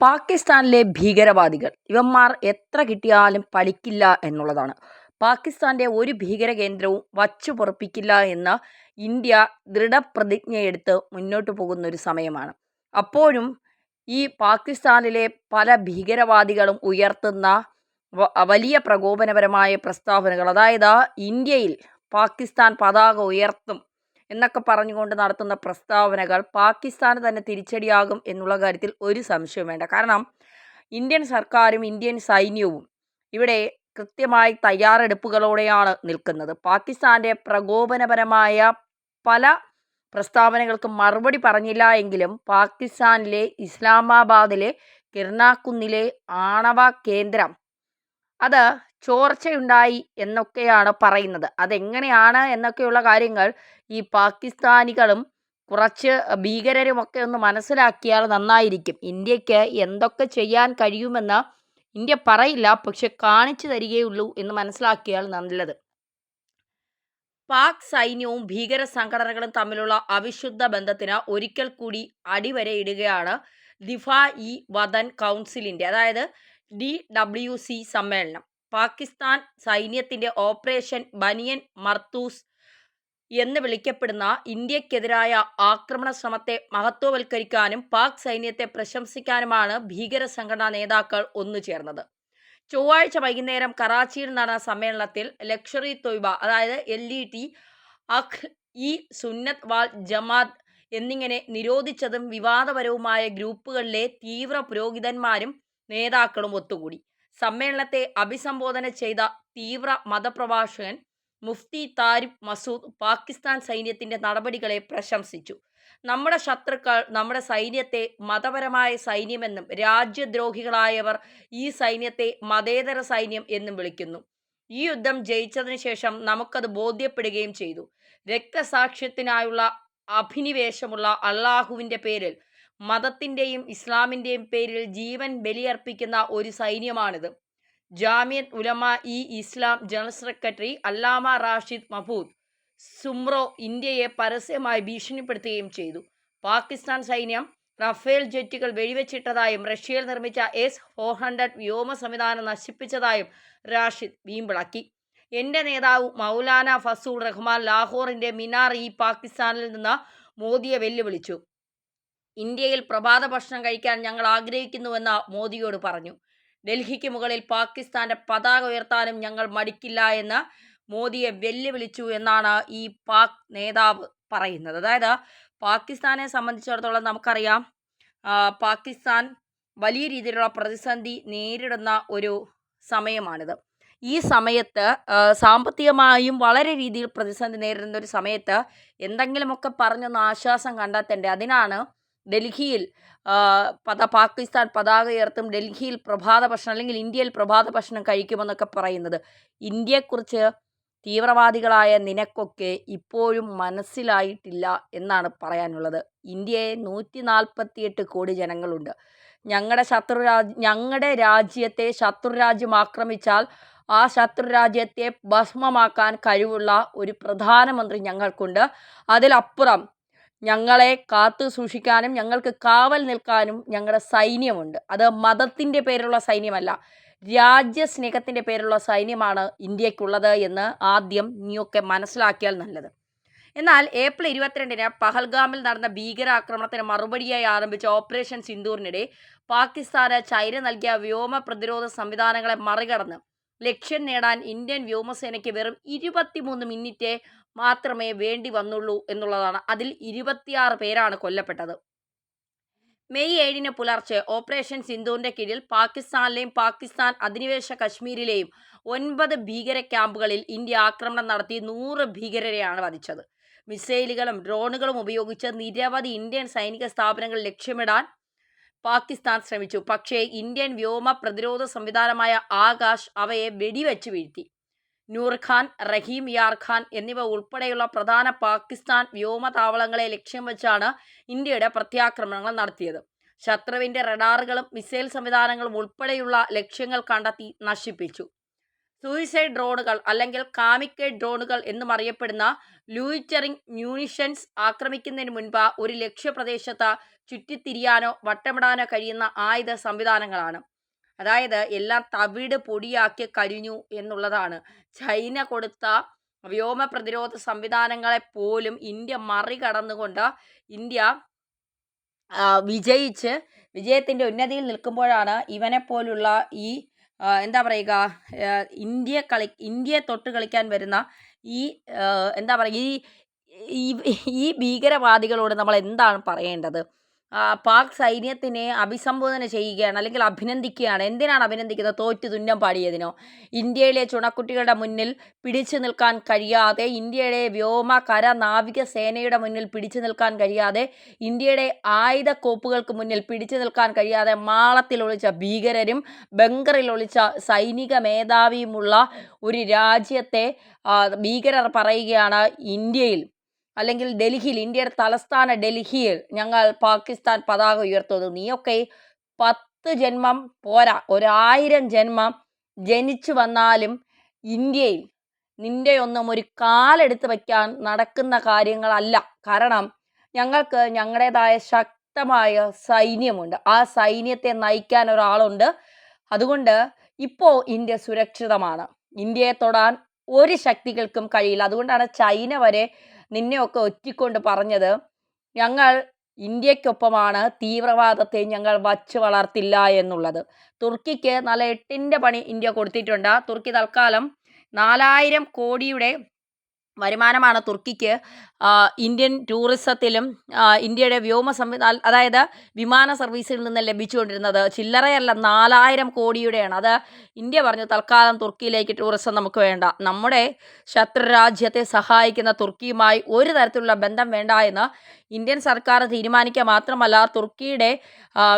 പാകിസ്ഥാനിലെ ഭീകരവാദികൾ. ഇവന്മാർ എത്ര കിട്ടിയാലും പഠിക്കില്ല എന്നുള്ളതാണ്. പാകിസ്ഥാന്റെ ഒരു ഭീകര കേന്ദ്രവും വച്ചു പൊറപ്പിക്കില്ല എന്ന ഇന്ത്യ ദൃഢപ്രതിജ്ഞയെടുത്ത് മുന്നോട്ട് പോകുന്ന ഒരു സമയമാണ്. അപ്പോഴും ഈ പാകിസ്ഥാനിലെ പല ഭീകരവാദികളും ഉയർത്തുന്ന വലിയ പ്രകോപനപരമായ പ്രസ്താവനകൾ അതായത് ഇന്ത്യയിൽ പാകിസ്ഥാൻ പതാക ഉയർത്തും എന്നൊക്കെ പറഞ്ഞുകൊണ്ട് നടത്തുന്ന പ്രസ്താവനകൾ പാകിസ്ഥാൻ തന്നെ തിരിച്ചടിയാകും എന്നുള്ള കാര്യത്തിൽ ഒരു സംശയവും വേണ്ട. കാരണം ഇന്ത്യൻ സർക്കാരും ഇന്ത്യൻ സൈന്യവും ഇവിടെ കൃത്യമായി തയ്യാറെടുപ്പുകളോടെയാണ് നിൽക്കുന്നത്. പാകിസ്ഥാന്റെ പ്രകോപനപരമായ പല പ്രസ്താവനകൾക്കും മറുപടി പറഞ്ഞില്ല എങ്കിലും പാകിസ്ഥാനിലെ ഇസ്ലാമാബാദിലെ കിർണാക്കുന്നിലെ ആണവ കേന്ദ്രം അത് ചോർച്ചയുണ്ടായി എന്നൊക്കെയാണ് പറയുന്നത്. അതെങ്ങനെയാണ് എന്നൊക്കെയുള്ള കാര്യങ്ങൾ ഈ പാകിസ്ഥാനികളും കുറച്ച് ഭീകരരുമൊക്കെ ഒന്ന് മനസ്സിലാക്കിയാൽ നന്നായിരിക്കും. ഇന്ത്യയ്ക്ക് എന്തൊക്കെ ചെയ്യാൻ കഴിയുമെന്ന് ഇന്ത്യ പറയില്ല പക്ഷെ കാണിച്ചു തരികയുള്ളൂ എന്ന് മനസ്സിലാക്കിയാൽ നല്ലത്. പാക് സൈന്യവും ഭീകര സംഘടനകളും തമ്മിലുള്ള അവിശുദ്ധ ബന്ധത്തിന് ഒരിക്കൽ കൂടി അടിവരയിടുകയാണ് ദിഫ ഇ വതൻ കൗൺസിലിന്റെ. അതായത് ഡി ഡബ്ല്യു സി സമ്മേളനം. പാകിസ്ഥാൻ സൈന്യത്തിന്റെ ഓപ്പറേഷൻ ബനിയൻ മർത്തൂസ് എന്ന് വിളിക്കപ്പെടുന്ന ഇന്ത്യക്കെതിരായ ആക്രമണ ശ്രമത്തെ മഹത്വവൽക്കരിക്കാനും പാക് സൈന്യത്തെ പ്രശംസിക്കാനുമാണ് ഭീകര സംഘടനാ നേതാക്കൾ ഒന്നുചേർന്നത് ചൊവ്വാഴ്ച വൈകുന്നേരം കറാച്ചിയിൽ നടന്ന സമ്മേളനത്തിൽ ലക്ഷറി തൊയ്ബ അതായത് L E T Ahl e Sunnat wal Jamaat എന്നിങ്ങനെ നിരോധിച്ചതും വിവാദപരവുമായ ഗ്രൂപ്പുകളിലെ തീവ്ര പുരോഹിതന്മാരും നേതാക്കളും ഒത്തുകൂടി. സമ്മേളനത്തെ അഭിസംബോധന ചെയ്ത തീവ്ര മതപ്രഭാഷകൻ മുഫ്തി താരിഫ് മസൂദ് പാകിസ്ഥാൻ സൈന്യത്തിന്റെ നടപടികളെ പ്രശംസിച്ചു. നമ്മുടെ ശത്രുക്കൾ നമ്മുടെ സൈന്യത്തെ മതപരമായ സൈന്യമെന്നും രാജ്യദ്രോഹികളായവർ ഈ സൈന്യത്തെ മതേതര സൈന്യം എന്നും വിളിക്കുന്നു. ഈ യുദ്ധം ജയിച്ചതിന് ശേഷം നമുക്കത് ബോധ്യപ്പെടുകയും ചെയ്തു. രക്തസാക്ഷ്യത്തിനായുള്ള അഭിനിവേശമുള്ള അള്ളാഹുവിന്റെ പേരിൽ മതത്തിന്റെയും ഇസ്ലാമിന്റെയും പേരിൽ ജീവൻ ബലിയർപ്പിക്കുന്ന ഒരു സൈന്യമാണിത്. ജാമിയത്ത് ഉലമ ഇ ഇസ്ലാം ജനറൽ സെക്രട്ടറി അല്ലാമ റാഷിദ് മഹൂദ് സുമ്രോ ഇന്ത്യയെ പരസ്യമായി ഭീഷണിപ്പെടുത്തുകയും ചെയ്തു. പാകിസ്ഥാൻ സൈന്യം റഫേൽ ജെറ്റുകൾ വെടിവെച്ചിട്ടതായും റഷ്യയിൽ നിർമ്മിച്ച എസ് ഫോർ ഹൺഡ്രഡ് വ്യോമ സംവിധാനം നശിപ്പിച്ചതായും റാഷിദ് വീമ്പിളക്കി. എന്റെ നേതാവ് മൗലാന ഫസൂൾ റഹ്മാൻ ലാഹോറിന്റെ മിനാർ ഇ പാകിസ്ഥാനിൽ നിന്ന് മോദിയെ വെല്ലുവിളിച്ചു. ഇന്ത്യയിൽ പ്രഭാത ഭക്ഷണം കഴിക്കാൻ ഞങ്ങൾ ആഗ്രഹിക്കുന്നുവെന്ന് മോദിയോട് പറഞ്ഞു. ഡൽഹിക്ക് മുകളിൽ പാകിസ്ഥാന്റെ പതാക ഉയർത്താനും ഞങ്ങൾ മടിക്കില്ല എന്ന് മോദിയെ വെല്ലുവിളിച്ചു എന്നാണ് ഈ പാക് നേതാവ് പറയുന്നത്. അതായത് പാകിസ്ഥാനെ സംബന്ധിച്ചിടത്തോളം നമുക്കറിയാം പാകിസ്ഥാൻ വലിയ രീതിയിലുള്ള പ്രതിസന്ധി നേരിടുന്ന ഒരു സമയമാണിത്. ഈ സമയത്ത് സാമ്പത്തികമായും വളരെ രീതിയിൽ പ്രതിസന്ധി നേരിടുന്ന ഒരു സമയത്ത് എന്തെങ്കിലുമൊക്കെ പറഞ്ഞൊന്ന് ആശ്വാസം കണ്ടെത്തേണ്ടത് അതിനാണ് ഡൽഹിയിൽ പത പാകിസ്ഥാൻ പതാക ഉയർത്തും ഡൽഹിയിൽ പ്രഭാത ഭക്ഷണം അല്ലെങ്കിൽ ഇന്ത്യയിൽ പ്രഭാത ഭക്ഷണം കഴിക്കുമെന്നൊക്കെ പറയുന്നത്. ഇന്ത്യയെക്കുറിച്ച് തീവ്രവാദികളായ നിനക്കൊക്കെ ഇപ്പോഴും മനസ്സിലായിട്ടില്ല എന്നാണ് പറയാനുള്ളത്. ഇന്ത്യയെ നൂറ്റി നാൽപ്പത്തിയെട്ട് കോടി ജനങ്ങളുണ്ട്. ഞങ്ങളുടെ ശത്രു രാജ് ഞങ്ങളുടെ രാജ്യത്തെ ശത്രുരാജ്യം ആക്രമിച്ചാൽ ആ ശത്രുരാജ്യത്തെ ഭസ്മമാക്കാൻ കഴിവുള്ള ഒരു പ്രധാനമന്ത്രി ഞങ്ങൾക്കുണ്ട്. അതിലപ്പുറം ഞങ്ങളെ കാത്തു സൂക്ഷിക്കാനും ഞങ്ങൾക്ക് കാവൽ നിൽക്കാനും ഞങ്ങളുടെ സൈന്യമുണ്ട്. അത് മതത്തിന്റെ പേരുള്ള സൈന്യമല്ല രാജ്യസ്നേഹത്തിന്റെ പേരുള്ള സൈന്യമാണ് ഇന്ത്യക്കുള്ളത് എന്ന് ആദ്യം നീയൊക്കെ മനസ്സിലാക്കിയാൽ നല്ലത്. എന്നാൽ ഏപ്രിൽ ഇരുപത്തിരണ്ടിന് പഹൽഗാമിൽ നടന്ന ഭീകരാക്രമണത്തിന് മറുപടിയായി ആരംഭിച്ച ഓപ്പറേഷൻ സിന്ദൂറിനിടെ പാകിസ്ഥാന് ചൈന നൽകിയ വ്യോമ പ്രതിരോധ സംവിധാനങ്ങളെ മറികടന്ന് ലക്ഷ്യം നേടാൻ ഇന്ത്യൻ വ്യോമസേനയ്ക്ക് വെറും ഇരുപത്തിമൂന്ന് മിനിറ്റ് മാത്രമേ വേണ്ടി വന്നുള്ളൂ എന്നുള്ളതാണ്. അതിൽ ഇരുപത്തിയാറ് പേരാണ് കൊല്ലപ്പെട്ടത്. മെയ് ഏഴിന് പുലർച്ചെ ഓപ്പറേഷൻ സിന്ധുവിന്റെ കീഴിൽ പാകിസ്ഥാനിലെയും പാകിസ്ഥാൻ അധിനിവേശ കശ്മീരിലെയും ഒൻപത് ഭീകര ക്യാമ്പുകളിൽ ഇന്ത്യ ആക്രമണം നടത്തി നൂറ് ഭീകരരെയാണ് വധിച്ചത്. മിസൈലുകളും ഡ്രോണുകളും ഉപയോഗിച്ച് നിരവധി ഇന്ത്യൻ സൈനിക സ്ഥാപനങ്ങൾ ലക്ഷ്യമിടാൻ പാകിസ്ഥാൻ ശ്രമിച്ചു. പക്ഷേ ഇന്ത്യൻ വ്യോമ പ്രതിരോധ സംവിധാനമായ ആകാശ് അവയെ വെടിവെച്ച് വീഴ്ത്തി. നൂർഖാൻ റഹീം യാർ ഖാൻ എന്നിവ ഉൾപ്പെടെയുള്ള പ്രധാന പാകിസ്ഥാൻ വ്യോമതാവളങ്ങളെ ലക്ഷ്യം വെച്ചാണ് ഇന്ത്യയുടെ പ്രത്യാക്രമണങ്ങൾ നടത്തിയത്. ശത്രുവിന്റെ റഡാറുകളും മിസൈൽ സംവിധാനങ്ങളും ഉൾപ്പെടെയുള്ള ലക്ഷ്യങ്ങൾ കണ്ടെത്തി നശിപ്പിച്ചു. സൂയിസൈഡ് ഡ്രോണുകൾ അല്ലെങ്കിൽ കാമിക്കേഡ് ഡ്രോണുകൾ എന്നും അറിയപ്പെടുന്ന ലൂയിറ്ററിംഗ് മ്യൂണിഷൻസ് ആക്രമിക്കുന്നതിന് മുൻപ് ഒരു ലക്ഷ്യപ്രദേശത്ത് ചുറ്റിത്തിരിയാനോ വട്ടമിടാനോ കഴിയുന്ന ആയുധ സംവിധാനങ്ങളാണ്. അതായത് എല്ലാം തവിട് പൊടിയാക്കി കഴിഞ്ഞു എന്നുള്ളതാണ്. ചൈന കൊടുത്ത വ്യോമ പ്രതിരോധ സംവിധാനങ്ങളെ പോലും ഇന്ത്യ മറികടന്നുകൊണ്ട് ഇന്ത്യ വിജയിച്ച് വിജയത്തിന്റെ ഉന്നതിയിൽ നിൽക്കുമ്പോഴാണ് ഇവനെ പോലുള്ള ഈ എന്താ പറയുക ഇന്ത്യ കളി ഇന്ത്യയെ തൊട്ട് കളിക്കാൻ വരുന്ന ഈ എന്താ പറയുക ഈ ഈ- ഭീകരവാദികളോട് നമ്മൾ എന്താണ് പറയേണ്ടത്? പാക് സൈന്യത്തിനെ അഭിസംബോധന ചെയ്യുകയാണ് അല്ലെങ്കിൽ അഭിനന്ദിക്കുകയാണ്. എന്തിനാണ് അഭിനന്ദിക്കുന്നത്? തോറ്റു തുന്നം പാടിയതിനോ? ഇന്ത്യയിലെ ചുണക്കുട്ടികളുടെ മുന്നിൽ പിടിച്ചു നിൽക്കാൻ കഴിയാതെ ഇന്ത്യയുടെ വ്യോമ കര നാവിക സേനയുടെ മുന്നിൽ പിടിച്ചു നിൽക്കാൻ കഴിയാതെ ഇന്ത്യയുടെ ആയുധ കോപ്പുകൾക്ക് മുന്നിൽ പിടിച്ചു നിൽക്കാൻ കഴിയാതെ മാളത്തിൽ ഒളിച്ച ഭീകരരും ബംഗറിൽ ഒളിച്ച സൈനിക മേധാവിയുമുള്ള ഒരു രാജ്യത്തെ ഭീകരർ പറയുകയാണ് ഇന്ത്യയിൽ. അല്ലെങ്കിൽ ഡൽഹിയിൽ ഇന്ത്യയുടെ തലസ്ഥാന ഡൽഹിയിൽ ഞങ്ങൾ പാകിസ്ഥാൻ പതാക ഉയർത്തുന്നു. നീയൊക്കെ പത്ത് ജന്മം പോരാ. ഒരായിരം ജന്മം ജനിച്ചു വന്നാലും ഇന്ത്യയിൽ നിന്റെ ഒന്നും ഒരു കാലെടുത്ത് വയ്ക്കാൻ നടക്കുന്ന കാര്യങ്ങളല്ല. കാരണം ഞങ്ങൾക്ക് ഞങ്ങളുടേതായ ശക്തമായ സൈന്യമുണ്ട്. ആ സൈന്യത്തെ നയിക്കാൻ ഒരാളുണ്ട്. അതുകൊണ്ട് ഇപ്പോൾ ഇന്ത്യ സുരക്ഷിതമാണ്. ഇന്ത്യയെ തൊടാൻ ഒരു ശക്തികൾക്കും കഴിയില്ല. അതുകൊണ്ടാണ് ചൈന വരെ നിന്നെയൊക്കെ ഒറ്റിക്കൊണ്ട് പറഞ്ഞത് ഞങ്ങൾ ഇന്ത്യക്കൊപ്പമാണ് തീവ്രവാദത്തെ ഞങ്ങൾ വച്ച് വളർത്തില്ല എന്നുള്ളത്. തുർക്കിക്ക് നല്ല എട്ടിന്റെ പണി ഇന്ത്യ കൊടുത്തിട്ടുണ്ട്. തുർക്കി തൽക്കാലം നാലായിരം കോടിയുടെ വരുമാനമാണ് തുർക്കിക്ക് ഇന്ത്യൻ ടൂറിസത്തിലും ഇന്ത്യയുടെ വ്യോമ സംവിധാന അതായത് വിമാന സർവീസിൽ നിന്ന് ലഭിച്ചുകൊണ്ടിരുന്നത് ചില്ലറയല്ല നാലായിരം കോടിയുടെയാണ്. അത് ഇന്ത്യ പറഞ്ഞു തൽക്കാലം തുർക്കിയിലേക്ക് ടൂറിസം നമുക്ക് വേണ്ട. നമ്മുടെ ശത്രുരാജ്യത്തെ സഹായിക്കുന്ന തുർക്കിയുമായി ഒരു തരത്തിലുള്ള ബന്ധം വേണ്ട എന്ന് ഇന്ത്യൻ സർക്കാർ തീരുമാനിക്കുക മാത്രമല്ല തുർക്കിയുടെ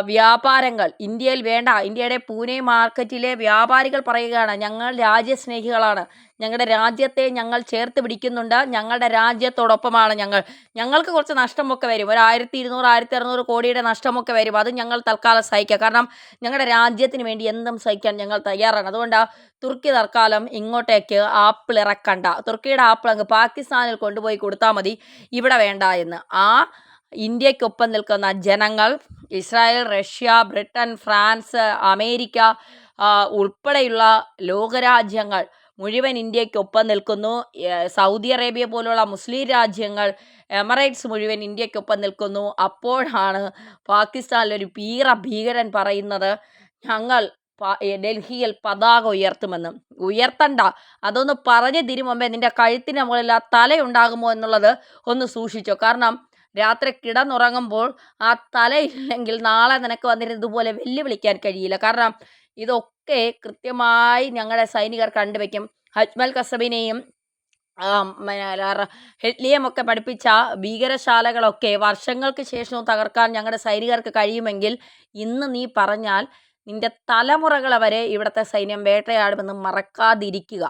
വ്യാപാരങ്ങൾ ഇന്ത്യയിൽ വേണ്ട ഇന്ത്യയുടെ പൂനെ മാർക്കറ്റിലെ വ്യാപാരികൾ പറയുകയാണ് ഞങ്ങൾ രാജ്യസ്നേഹികളാണ്. ഞങ്ങളുടെ രാജ്യത്തെ ഞങ്ങൾ ചേർത്ത് പിടിക്കുന്നുണ്ട്. ഞങ്ങളുടെ രാജ്യത്തോടൊപ്പമാണ് ഞങ്ങൾ. ഞങ്ങൾക്ക് കുറച്ച് നഷ്ടമൊക്കെ വരും. ഒരു ആയിരത്തി ഇരുന്നൂറ് ആയിരത്തി അറുന്നൂറ് കോടിയുടെ നഷ്ടമൊക്കെ വരും. അത് ഞങ്ങൾ തൽക്കാലം സഹിക്കുക കാരണം ഞങ്ങളുടെ രാജ്യത്തിന് വേണ്ടി എന്തും സഹിക്കാൻ ഞങ്ങൾ തയ്യാറാണ്. അതുകൊണ്ട് തുർക്കി തൽക്കാലം ഇങ്ങോട്ടേക്ക് ആപ്പിൾ ഇറക്കണ്ട. തുർക്കിയുടെ ആപ്പിൾ അങ്ങ് പാകിസ്ഥാനിൽ കൊണ്ടുപോയി കൊടുത്താൽ മതി. ഇവിടെ വേണ്ട എന്ന്. ആ ഇന്ത്യക്കൊപ്പം നിൽക്കുന്ന ജനങ്ങൾ Israel Russia Britain France America ഉൾപ്പെടെയുള്ള ലോകരാജ്യങ്ങൾ മുഴുവൻ ഇന്ത്യക്കൊപ്പം നിൽക്കുന്നു. സൗദി അറേബ്യ പോലുള്ള മുസ്ലിം രാജ്യങ്ങൾ എമറേറ്റ്സ് മുഴുവൻ ഇന്ത്യക്കൊപ്പം നിൽക്കുന്നു. അപ്പോഴാണ് പാകിസ്ഥാനിലൊരു പീറ ഭീകരൻ പറയുന്നത് ഞങ്ങൾ ഡൽഹിയിൽ പതാക ഉയർത്തുമെന്ന്. ഉയർത്തണ്ട. അതൊന്ന് പറഞ്ഞു തിരുമുമ്പേ നിന്റെ കഴുത്തിന് മുകളിൽ ആ തലയുണ്ടാകുമോ എന്നുള്ളത് ഒന്ന് സൂക്ഷിച്ചോ. കാരണം രാത്രി കിടന്നുറങ്ങുമ്പോൾ ആ തലയില്ലെങ്കിൽ നാളെ നിനക്ക് വന്നിരുന്ന് ഇതുപോലെ വെല്ലുവിളിക്കാൻ കഴിയില്ല. കാരണം ഇതൊക്കെ കൃത്യമായി ഞങ്ങളുടെ സൈനികർ കണ്ടുവയ്ക്കും ഹജ്മൽ കസബിനെയും ഹെഡ്ലിയമൊക്കെ പഠിപ്പിച്ച ഭീകരശാലകളൊക്കെ വർഷങ്ങൾക്ക് ശേഷവും തകർക്കാൻ ഞങ്ങളുടെ സൈനികർക്ക് കഴിയുമെങ്കിൽ ഇന്ന് നീ പറഞ്ഞാൽ നിന്റെ തലമുറകളെ വരെ ഇവിടുത്തെ സൈന്യം വേട്ടയാടുമെന്ന് മറക്കാതിരിക്കുക.